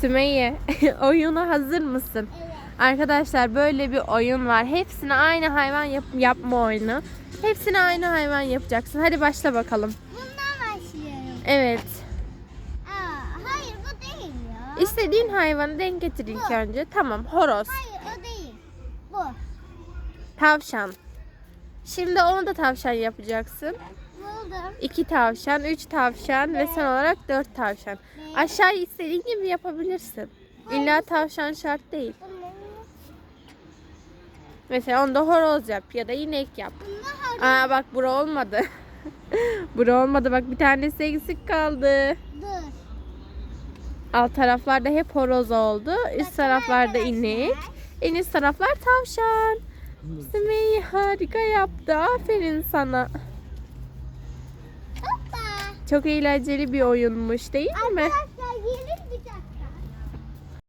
Sümeyye oyuna hazır mısın? Evet. Arkadaşlar böyle bir oyun var. Hepsini aynı hayvan yap- yapma oyunu. Hepsini aynı hayvan yapacaksın. Hadi başla bakalım. Bundan başlıyorum. Evet. Aa, hayır bu değil ya. İstediğin hayvanı denk getir ilk Bu. önce. Tamam. Horoz, Hayır o değil. Bu. tavşan. Şimdi onu da tavşan yapacaksın. Buldum. İki tavşan, üç tavşan ve son olarak dört tavşan. Aşağı istediğin gibi yapabilirsin. İlla tavşan şart değil. Mesela onda horoz yap ya da inek yap. Aa bak bura olmadı. bura olmadı bak bir tanesi eksik kaldı. Dur. Alt taraflarda hep horoz oldu. Üst taraflarda inek. En üst taraflar tavşan. Sümeyye harika yaptı. Aferin sana. Çok eğlenceli bir oyunmuş değil mi? Arkadaşlar yeni